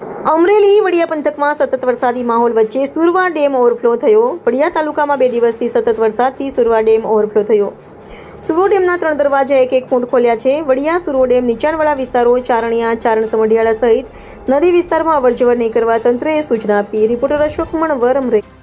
અમરેલી વડિયા પંથકમાં સતત વરસાદી માહોલ વચ્ચે સુરવા ડેમ ઓવરફ્લો થયો. વડિયા તાલુકામાં બે દિવસથી સતત વરસાદથી સુરવા ડેમ ઓવરફ્લો થયો. સુરવો ડેમના ત્રણ દરવાજા એક એક ફૂટ ખોલ્યા છે. વડિયા સુરવો ડેમ નીચાણવાળા વિસ્તારો ચારણિયા, ચારણ સમઢિયાળા સહિત નદી વિસ્તારમાં અવરજવર નહીં કરવા તંત્રએ સૂચના આપી. રિપોર્ટર અશોક મણવર અમરેલી.